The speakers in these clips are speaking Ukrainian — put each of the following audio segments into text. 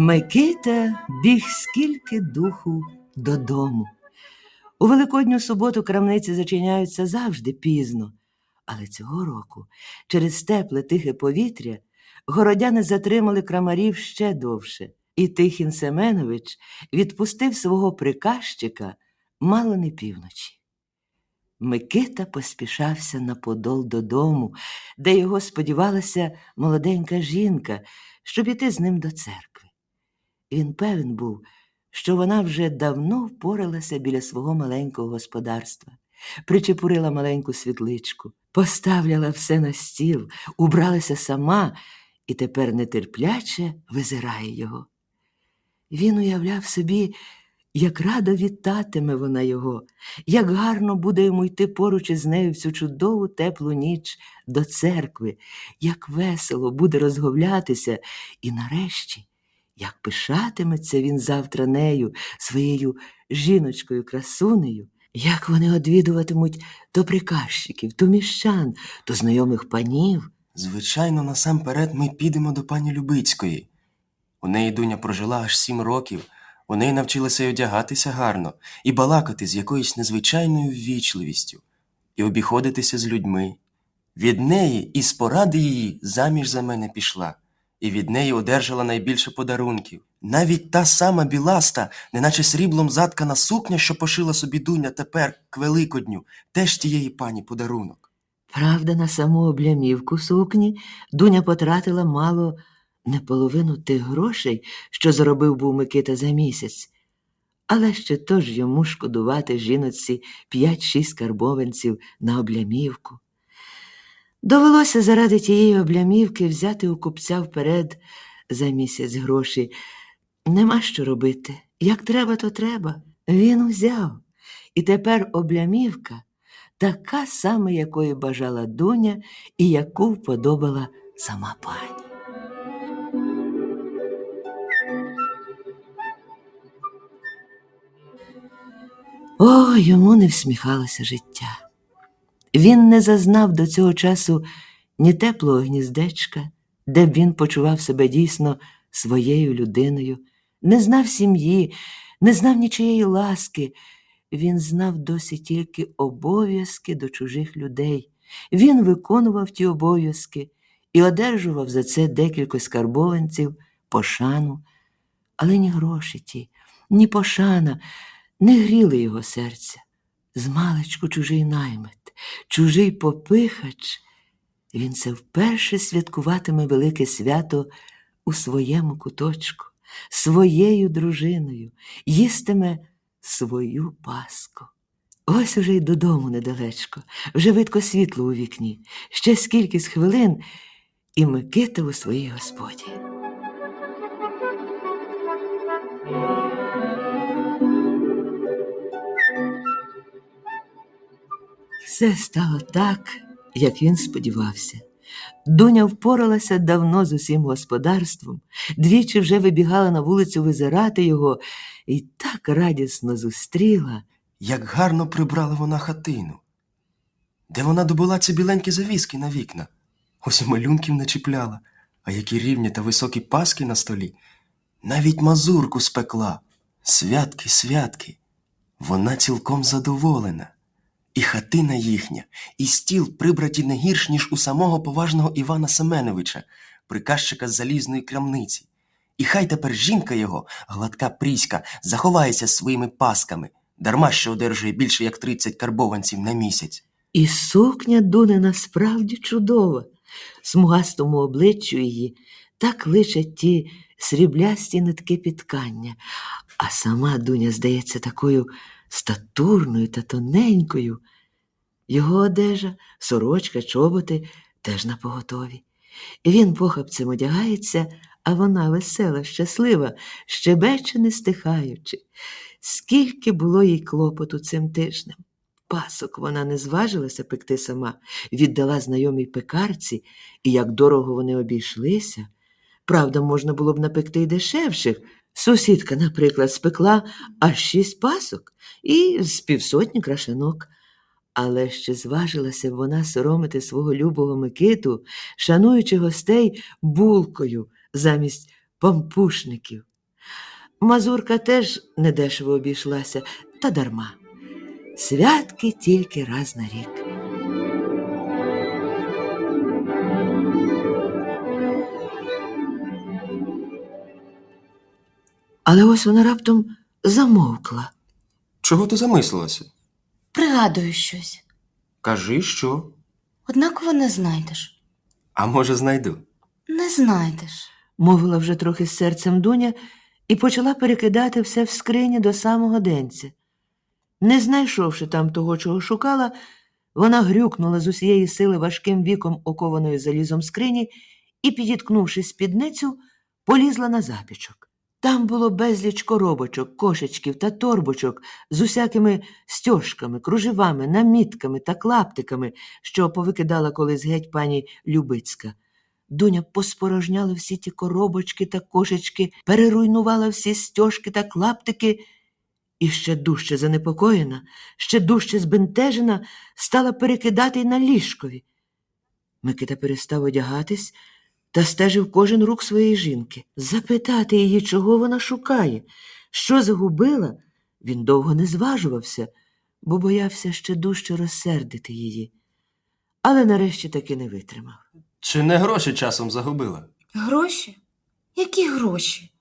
Микита біг скільки духу додому. У Великодню суботу крамниці зачиняються завжди пізно, але цього року через тепле тихе повітря городяни затримали крамарів ще довше, і Тихін Семенович відпустив свого приказчика мало не півночі. Микита поспішався на подол додому, де його сподівалася молоденька жінка, щоб іти з ним до церкви. Він певен був, що вона вже давно впоралася біля свого маленького господарства, причепурила маленьку світличку, поставляла все на стіл, убралася сама і тепер нетерпляче визирає його. Він уявляв собі, як радо вітатиме вона його, як гарно буде йому йти поруч із нею в цю чудову теплу ніч до церкви, як весело буде розговлятися, і нарешті, як пишатиметься він завтра нею, своєю жіночкою красунею, як вони одвідуватимуть то приказчиків, то міщан, то знайомих панів. Звичайно, насамперед ми підемо до пані Любицької. У неї дуня прожила аж сім років, у неї навчилася й одягатися гарно, і балакати з якоюсь незвичайною ввічливістю, і обіходитися з людьми. Від неї і з поради її заміж за мене пішла, і від неї одержала найбільше подарунків. Навіть та сама біласта, неначе сріблом заткана сукня, що пошила собі дуня тепер к Великодню, теж тієї пані подарунок. Правда, на саму облямівку сукні Дуня потратила мало не половину тих грошей, що заробив був Микита за місяць. Але ще то ж йому шкодувати жіночці п'ять-шість карбованців на облямівку. Довелося заради тієї облямівки взяти у купця вперед за місяць гроші. Нема що робити. Як треба, то треба. Він взяв. І тепер облямівка така сама, якої бажала Дуня і яку вподобала сама пані. О, йому не всміхалося життя. Він не зазнав до цього часу ні теплого гніздечка, де б він почував себе дійсно своєю людиною, не знав сім'ї, не знав нічиєї ласки. Він знав досі тільки обов'язки до чужих людей. Він виконував ті обов'язки і одержував за це декілька скарбованців, пошану, але ні гроші ті, ні пошана не гріли його серця. Змалечку чужий наймит, чужий попихач. Він це вперше святкуватиме велике свято у своєму куточку, своєю дружиною, їстиме свою паску. Ось уже й додому недалечко, вже видко світло у вікні, ще скількись хвилин, і Микита у своїй господі. Все стало так, як він сподівався. Дуня впоралася давно з усім господарством, двічі вже вибігала на вулицю визирати його і так радісно зустріла. Як гарно прибрала вона хатину. Де вона добула ці біленькі завіски на вікна? Ось і малюнків начіпляла, а які рівні та високі паски на столі. Навіть мазурку спекла. Святки, святки. Вона цілком задоволена. І хатина їхня, і стіл прибраті не гірш, ніж у самого поважного Івана Семеновича, приказчика з залізної крамниці. І хай тепер жінка його, гладка пріська, заховається своїми пасками, дарма що одержує більше як 30 карбованців на місяць. І сукня Дунина справді чудова. Смугастому обличчю її так личать ті сріблясті нитки підкання, а сама Дуня здається такою статурною та тоненькою. Його одежа, сорочка, чоботи теж на поготові. Він похапцем одягається, а вона весела, щаслива, щебече не стихаючи. Скільки було їй клопоту цим тижнем. Пасок вона не зважилася пекти сама, віддала знайомій пекарці, і як дорого вони обійшлися. Правда, можна було б напекти й дешевших. Сусідка, наприклад, спекла аж шість пасок і з півсотні крашенок. Але ще зважилася б вона соромити свого любого Микиту, шануючи гостей булкою замість пампушників. Мазурка теж недешево обійшлася, та дарма. Святки тільки раз на рік. Але ось вона раптом замовкла. Чого ти замислилася? Пригадую щось. Кажи, що? Однаково не знайдеш. А може, знайду. Не знайдеш. мовила вже трохи з серцем Дуня і почала перекидати все в скрині до самого денця. Не знайшовши там того, чого шукала, вона грюкнула з усієї сили важким віком окованої залізом скрині і, підіткнувши спідницю, полізла на запічок. Там було безліч коробочок, кошечків та торбочок з усякими стьожками, кружевами, намітками та клаптиками, що повикидала колись геть пані Любицька. Дуня поспорожняла всі ті коробочки та кошечки, переруйнувала всі стьожки та клаптики, і ще дужче занепокоєна, ще дужче збентежена, стала перекидати й на ліжкові. Микита перестав одягатись та стежив кожен рук своєї жінки. Запитати її, чого вона шукає, що загубила, він довго не зважувався, бо боявся ще дужче розсердити її. Але нарешті таки не витримав. Чи не гроші часом загубила? Гроші? Які гроші?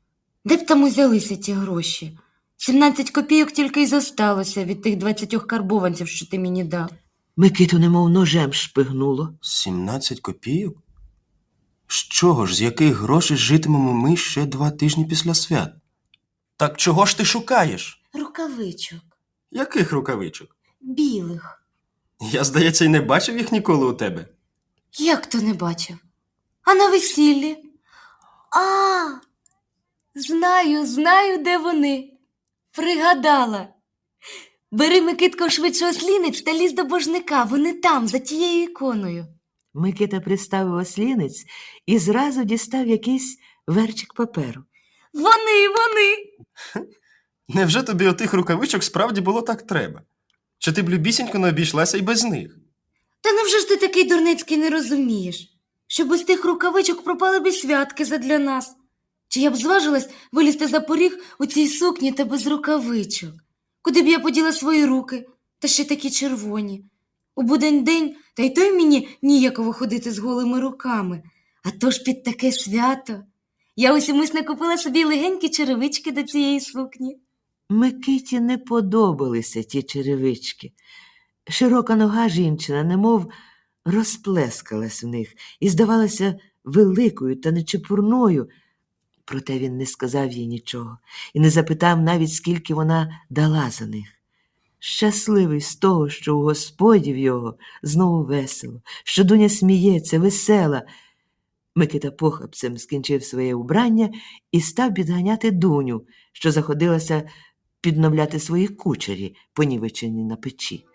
Де б там узялися ті гроші? 17 копійок тільки й зосталося від тих 20 карбованців, що ти мені дав. Микиту немов ножем шпигнуло. 17 копійок? З чого ж, з яких грошей житимемо ми ще два тижні після свят? Так чого ж ти шукаєш? Рукавичок. Яких рукавичок? Білих. Я, здається, й не бачив їх ніколи у тебе. Як то не бачив? А на весіллі? А, знаю, знаю, де вони. Пригадала. Бери Микитко швидше ослінець та лізь до божника. Вони там, за тією іконою. Микита приставив ослінець і зразу дістав якийсь верчик паперу. Вони, вони. Невже тобі отих рукавичок справді було так треба? Чи ти б любісінько не обійшлася й без них? Та невже ж ти такий дурницький не розумієш? Що без тих рукавичок пропали б і святки задля нас. Чи я б зважилась вилізти за поріг у цій сукні та без рукавичок? Куди б я поділа свої руки, та ще такі червоні? У будень день, та й той мені ніяково ходити з голими руками. А то ж під таке свято. Я ось умисне купила собі легенькі черевички до цієї сукні. Микиті не подобалися ті черевички. Широка нога жінчина, немов розплескалась в них і здавалася великою та нечепурною. Проте він не сказав їй нічого і не запитав навіть, скільки вона дала за них. Щасливий з того, що у господів його знову весело, що дуня сміється, весела. Микита похапцем скінчив своє убрання і став підганяти дуню, що заходилася підновляти свої кучері, понівечені на печі.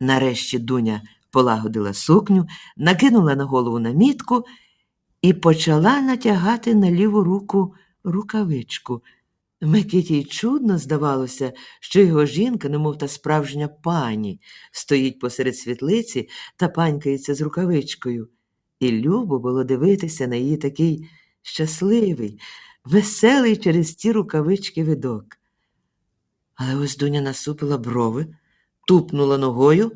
Нарешті Дуня полагодила сукню, накинула на голову намітку і почала натягати на ліву руку рукавичку. Микиті чудно здавалося, що його жінка, немов та справжня пані, стоїть посеред світлиці та панькається з рукавичкою. І любо було дивитися на її такий щасливий, веселий через ті рукавички видок. Але ось Дуня насупила брови, тупнула ногою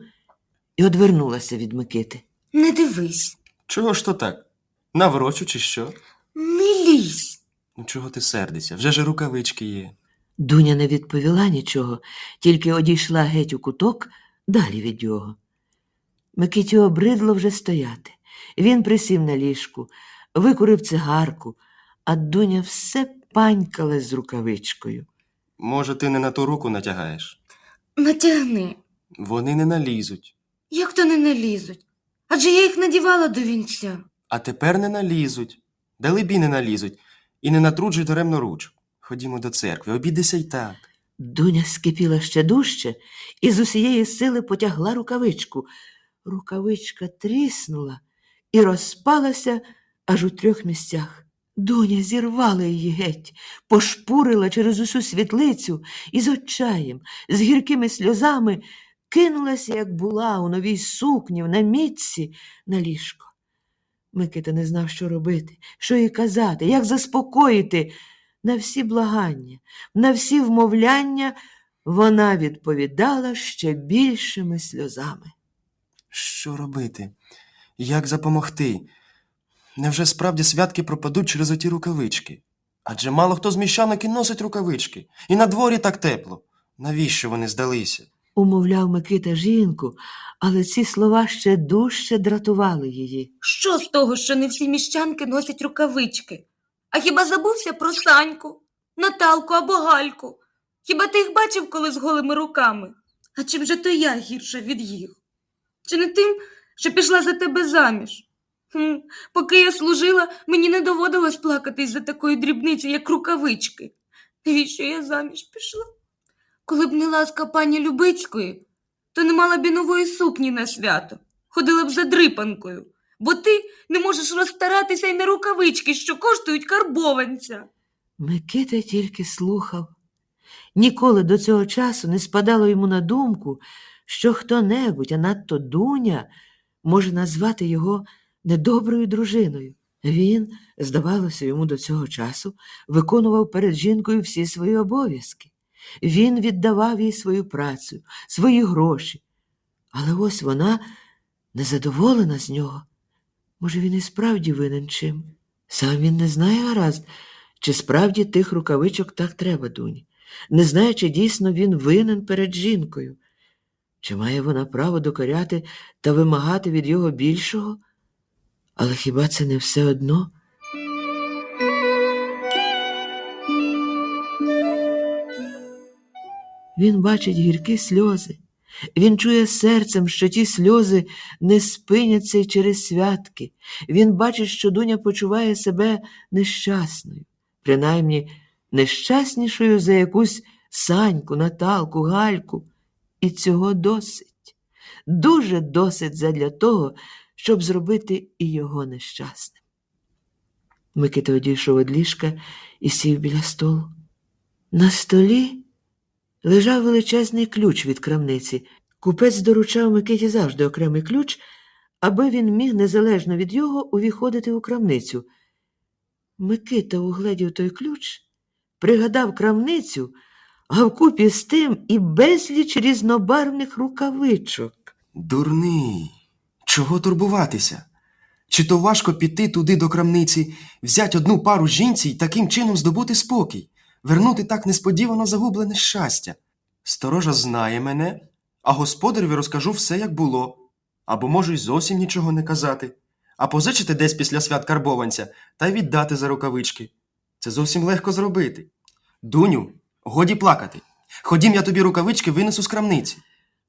і одвернулася від Микити. Не дивись, Чого ж то так? Наврочу чи що? не лізь. Ну чого ти сердишся? Вже ж рукавички є. Дуня не відповіла нічого, тільки одійшла геть у куток далі від його. Микиті обридло вже стояти. Він присів на ліжку, викурив цигарку, а Дуня все панькала з рукавичкою. Може, ти не на ту руку натягаєш? Натягни. Вони не налізуть. Як то не налізуть? Адже я їх надівала до вінця. А тепер не налізуть. Далебі не налізуть. І не натруджуй даремно руч. Ходімо до церкви, обійдися й так. Дуня скипіла ще дужче і з усієї сили потягла рукавичку. Рукавичка тріснула і розпалася аж у трьох місцях. Дуня зірвала її геть, пошпурила через усю світлицю і з отчаєм, з гіркими сльозами кинулася, як була у новій сукні, в намітці, на ліжко. Микита не знав, що робити, що їй казати, як заспокоїти. На всі благання, на всі вмовляння вона відповідала ще більшими сльозами. Що робити? Як запомогти? Невже справді святки пропадуть через оті рукавички? Адже мало хто з міщанок і носить рукавички, і на дворі так тепло. Навіщо вони здалися? Умовляв Микита жінку, але ці слова ще дужче дратували її. Що з того, що не всі міщанки носять рукавички? А хіба забувся про Саньку, Наталку або Гальку? Хіба ти їх бачив коли з голими руками? А чим же то я гірша від їх? Чи не тим, що пішла за тебе заміж? Хм, поки я служила, мені не доводилось плакатись за такої дрібниці, як рукавички. Навіщо я заміж пішла? Коли б не ласка пані Любицької, то не мала б і нової сукні на свято, ходила б за дрипанкою, бо ти не можеш розстаратися й на рукавички, що коштують карбованця. Микита тільки слухав. Ніколи до цього часу не спадало йому на думку, що хто-небудь, а надто Дуня, може назвати його недоброю дружиною. Він, здавалося, йому до цього часу виконував перед жінкою всі свої обов'язки. Він віддавав їй свою працю, свої гроші. Але ось вона незадоволена з нього. Може, він і справді винен чим? Сам він не знає гаразд, чи справді тих рукавичок так треба дуні, не знає, чи дійсно він винен перед жінкою, чи має вона право докоряти та вимагати від його більшого? Але хіба це не все одно? Він бачить гіркі сльози. Він чує серцем, що ті сльози не спиняться й через святки. Він бачить, що Дуня почуває себе нещасною, принаймні нещаснішою за якусь Саньку, Наталку, Гальку. І цього досить. Дуже досить задля того, щоб зробити і його нещасним. Микита одійшов від ліжка і сів біля столу. На столі лежав величезний ключ від крамниці. Купець доручав Микиті завжди окремий ключ, аби він міг незалежно від його увіходити у крамницю. Микита угледів той ключ, пригадав крамницю, а вкупі з тим і безліч різнобарвних рукавичок. Дурний. Чого турбуватися? Чи то важко піти туди до крамниці, взять одну пару жінці і таким чином здобути спокій, вернути так несподівано загублене щастя? Сторожа знає мене, а господареві розкажу все, як було. Або можу й зовсім нічого не казати, а позичити десь після свят карбованця та й віддати за рукавички. Це зовсім легко зробити. Дуню, годі плакати. Ходім, я тобі рукавички винесу з крамниці.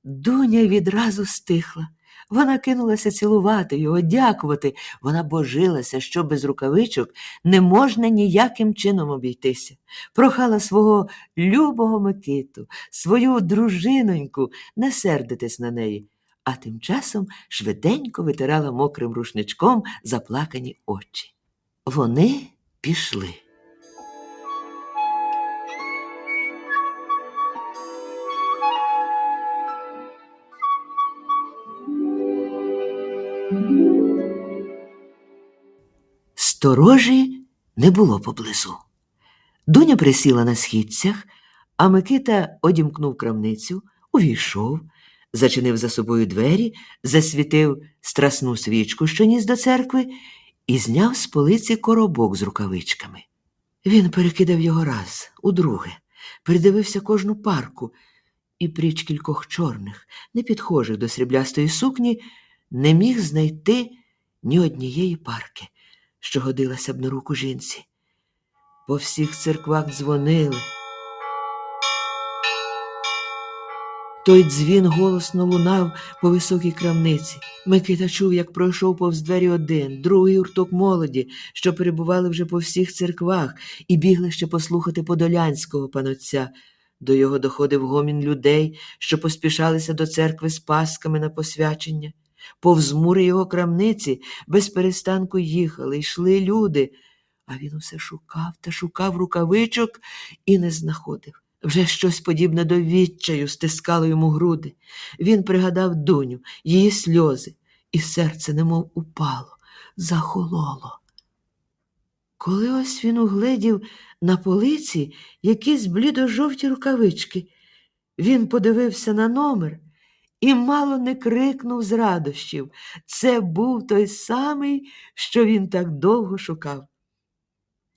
Дуня відразу стихла. Вона кинулася цілувати його, дякувати. Вона божилася, що без рукавичок не можна ніяким чином обійтися. Прохала свого любого Микиту, свою дружиноньку не сердитись на неї, а тим часом швиденько витирала мокрим рушничком заплакані очі. Вони пішли. Сторожі не було поблизу. Дуня присіла на східцях, а Микита одімкнув крамницю, увійшов, зачинив за собою двері, засвітив страсну свічку, що ніс до церкви, і зняв з полиці коробок з рукавичками. Він перекидав його раз, удруге, передивився кожну парку, і пріч кількох чорних, не підхожих до сріблястої сукні, не міг знайти ні однієї парки що годилася б на руку жінці. По всіх церквах дзвонили. Той дзвін голосно лунав по високій крамниці. Микита чув, як пройшов повз двері один, другий гурток молоді, що перебували вже по всіх церквах, і бігли ще послухати подолянського панотця. До його доходив гомін людей, що поспішалися до церкви з пасками на посвячення. Повз мури його крамниці без перестанку їхали, йшли люди, а він усе шукав та шукав рукавичок і не знаходив. Вже щось подібне до відчаю стискало йому груди. Він пригадав дуню, її сльози, і серце немов упало. захололо. Коли ось він угледів на полиці якісь блідо-жовті рукавички, він подивився на номер і мало не крикнув з радощів. Це був той самий, що він так довго шукав.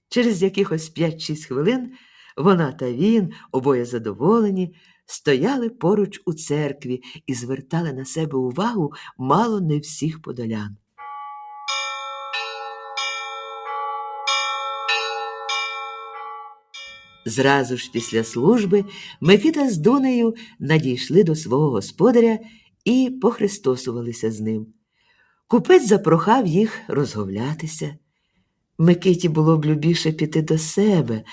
Через якихось 5-6 хвилин вона та він, обоє задоволені, стояли поруч у церкві і звертали на себе увагу мало не всіх подолян. Зразу ж після служби Микита з Дунею надійшли до свого господаря і похристосувалися з ним. Купець запрохав їх розговлятися. Микиті було б любіше піти до себе,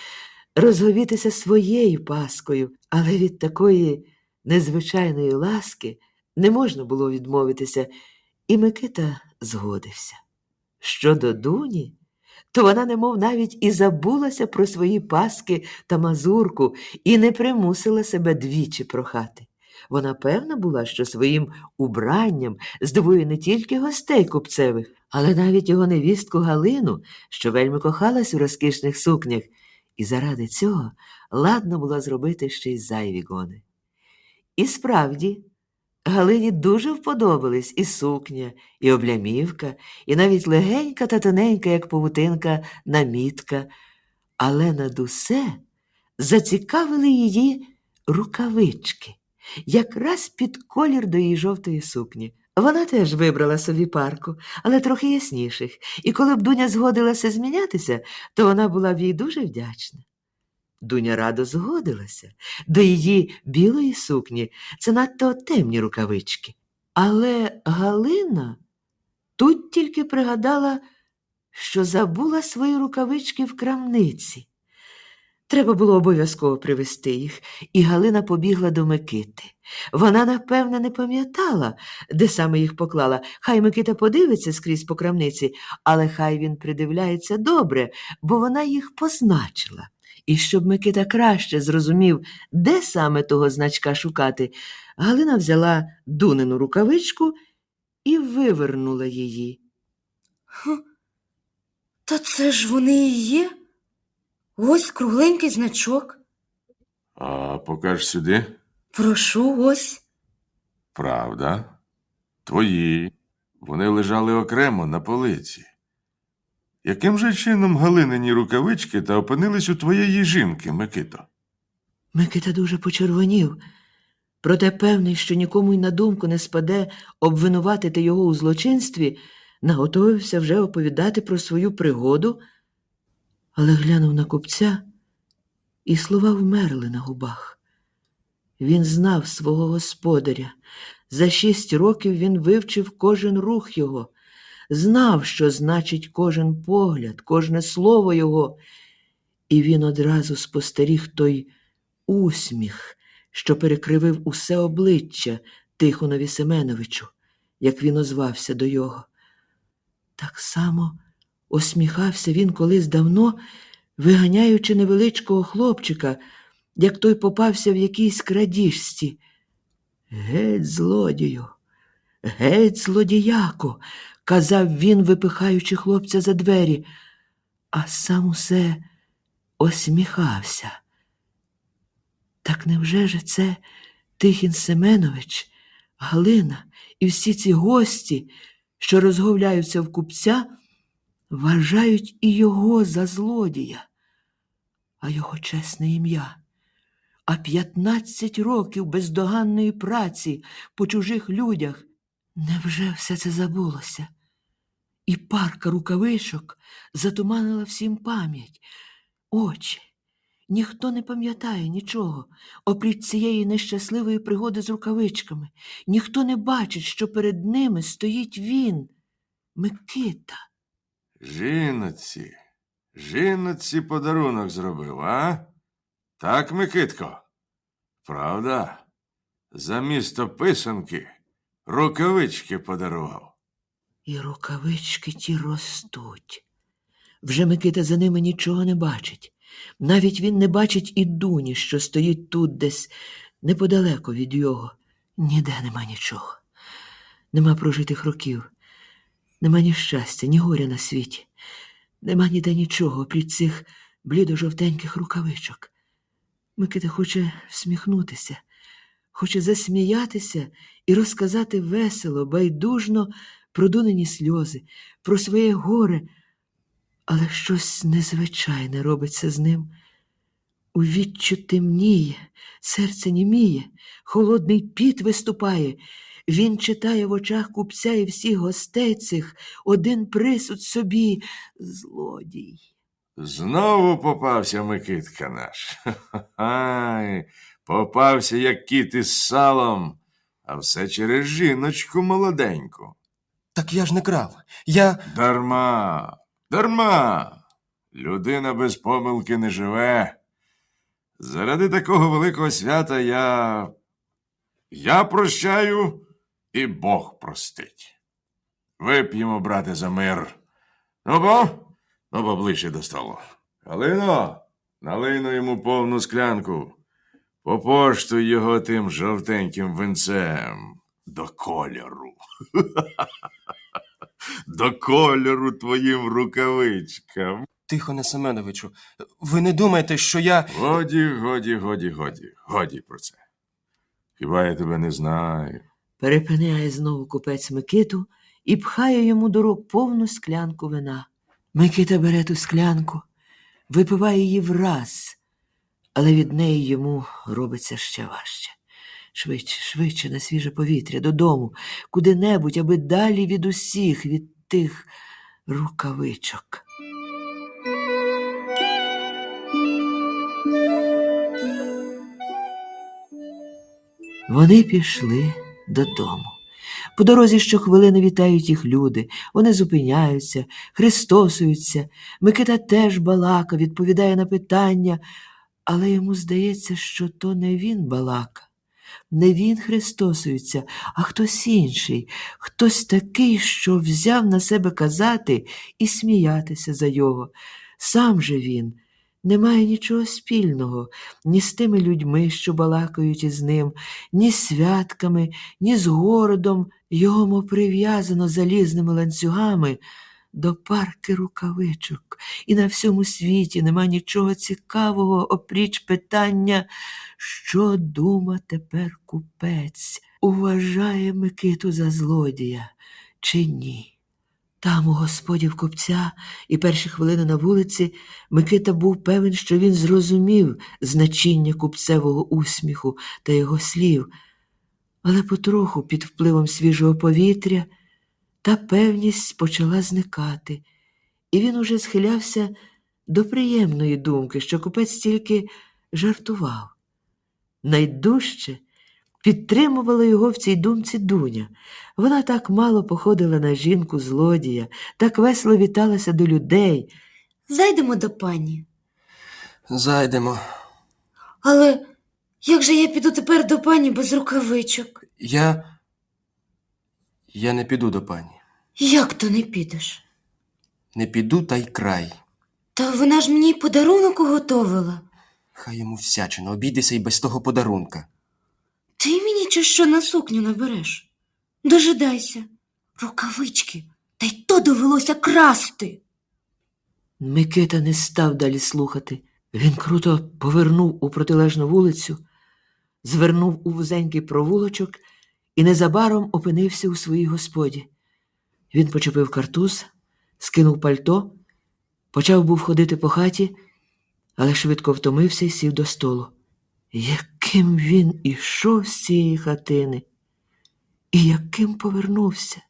розговітися своєю паскою, але від такої незвичайної ласки не можна було відмовитися, і Микита згодився. Щодо Дуні, то вона немов навіть і забулася про свої паски та мазурку і не примусила себе двічі прохати. Вона певна була, що своїм убранням здивує не тільки гостей купцевих, але навіть його невістку Галину, що вельми кохалась у розкішних сукнях, і заради цього ладно була зробити ще й зайві гони. І справді, Галині дуже вподобались і сукня, і облямівка, і навіть легенька та тоненька, як павутинка, намітка, але над усе зацікавили її рукавички, якраз під колір до її жовтої сукні. Вона теж вибрала собі парку, але трохи ясніших, і коли б Дуня згодилася змінятися, то вона була б їй дуже вдячна. Дуня радо згодилася до її білої сукні, це надто темні рукавички. Але Галина тут тільки пригадала, що забула свої рукавички в крамниці. Треба було обов'язково привезти їх, і Галина побігла до Микити. Вона, напевне, не пам'ятала, де саме їх поклала. Хай Микита подивиться скрізь по крамниці, але хай він придивляється добре, бо вона їх позначила. І щоб Микита краще зрозумів, де саме того значка шукати, Галина взяла Дунину рукавичку і вивернула її. Та це ж вони і є. Ось кругленький значок. А покаж сюди. Прошу, ось. Правда. Твої. Вони лежали окремо на полиці. Яким же чином галинині рукавички та опинились у твоєї жінки, Микито? Микита дуже почервонів, проте певний, що нікому й на думку не спаде обвинуватити його у злочинстві, наготовився вже оповідати про свою пригоду, але глянув на купця, і слова вмерли на губах. Він знав свого господаря. За шість років він вивчив кожен рух його, знав, що значить кожен погляд, кожне слово його, і він одразу спостеріг той усміх, що перекривив усе обличчя Тихонові Семеновичу, як він озвався до його. Так само осміхався він колись давно, виганяючи невеличкого хлопчика, як той попався в якійсь крадіжці. Геть, злодію, геть, злодіяко, казав він, випихаючи хлопця за двері, а сам усе осміхався. Так невже ж це Тихін Семенович, Галина і всі ці гості, що розговляються в купця, вважають і його за злодія, а його чесне ім'я, а п'ятнадцять років бездоганної праці по чужих людях. Невже все це забулося? І парка рукавичок затуманила всім пам'ять, очі. Ніхто не пам'ятає нічого, опріч цієї нещасливої пригоди з рукавичками. Ніхто не бачить, що перед ними стоїть він, Микита. Жіноці. Жіноці подарунок зробив, а? Так, Микитко? Правда? За місто писанки рукавички подарував. І рукавички ті ростуть. Вже Микита за ними нічого не бачить. Навіть він не бачить і дуні, що стоїть тут десь неподалеко від його. Ніде нема нічого. Нема прожитих років. Нема ні щастя, ні горя на світі. Нема ніде нічого, опріч цих блідо-жовтеньких рукавичок. Микита хоче всміхнутися, хоче засміятися і розказати весело, байдужно про дунені сльози, про своє горе, але щось незвичайне робиться з ним. У відчу темніє, серце німіє, холодний піт виступає. Він читає в очах купця і всіх гостей цих один присуд собі злодій. Знову попався Микитка наш. Ай, попався, як кіт із салом, а все через жіночку молоденьку. Так я ж не крав. Я. Дарма, дарма. Людина без помилки не живе. Заради такого великого свята я. Я прощаю, і Бог простить. Вип'ємо, брате, за мир. Ну бо, ну бо ближче до столу. Галино, налийно йому повну склянку. Попоштуй його тим жовтеньким винцем до кольору. До кольору твоїм рукавичкам. Тихоне Семеновичу, ви не думаєте, що я. Годі, годі, годі, годі, годі про це. Хіба я тебе не знаю? Перепиняє знову купець Микиту і пхає йому до рук повну склянку вина. Микита бере ту склянку, випиває її враз, але від неї йому робиться ще важче. Швидше, швидше на свіже повітря, додому, куди-небудь, аби далі від усіх, від тих рукавичок. Вони пішли додому. По дорозі щохвилини вітають їх люди, вони зупиняються, христосуються. Микита теж балака, відповідає на питання, але йому здається, що то не він балака. Не він христосується, а хтось інший, хтось такий, що взяв на себе казати і сміятися за його. Сам же він не має нічого спільного ні з тими людьми, що балакають із ним, ні з святками, ні з городом. Мов прив'язано залізними ланцюгами до парки рукавичок, і на всьому світі нема нічого цікавого, опріч питання, що дума тепер купець, уважає Микиту за злодія чи ні. Там, у господів купця, і перші хвилини на вулиці, Микита був певен, що він зрозумів значення купцевого усміху та його слів, але потроху під впливом свіжого повітря та певність почала зникати, і він уже схилявся до приємної думки, що купець тільки жартував. Найдужче підтримувала його в цій думці Дуня. Вона так мало походила на жінку злодія, так весело віталася до людей. Зайдемо до пані. Зайдемо. Але як же я піду тепер до пані без рукавичок? Я. Я не піду до пані. Як то не підеш? Не піду та й край. Та вона ж мені й подарунок уготовила. Хай йому всячина, обійдеся й без того подарунка. Ти мені чи що на сукню набереш? Дожидайся. Рукавички, та й то довелося красти. Микита не став далі слухати. Він круто повернув у протилежну вулицю, звернув у вузенький провулочок і незабаром опинився у своїй господі. Він почепив картуз, скинув пальто, почав був ходити по хаті, але швидко втомився і сів до столу. Яким він ішов з цієї хатини, і яким повернувся?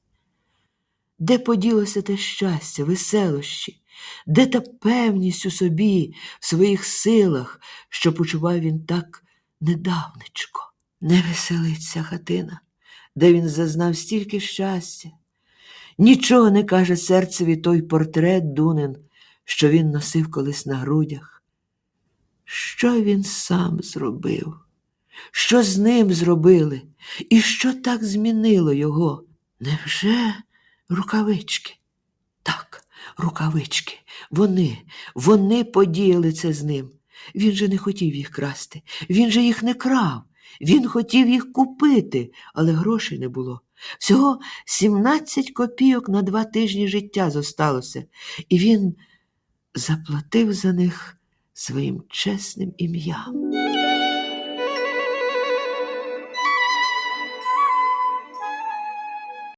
Де поділося те щастя, веселощі, де та певність у собі, в своїх силах, що почував він так недавнечко? Не веселиться хатина, де він зазнав стільки щастя. Нічого не каже серцеві той портрет Дунин, що він носив колись на грудях. Що він сам зробив? Що з ним зробили? І що так змінило його? Невже рукавички? Так, рукавички. Вони, вони подіяли це з ним. Він же не хотів їх красти, він же їх не крав. Він хотів їх купити, але грошей не було. Всього 17 копійок на два тижні життя зосталося, і він заплатив за них своїм чесним ім'ям.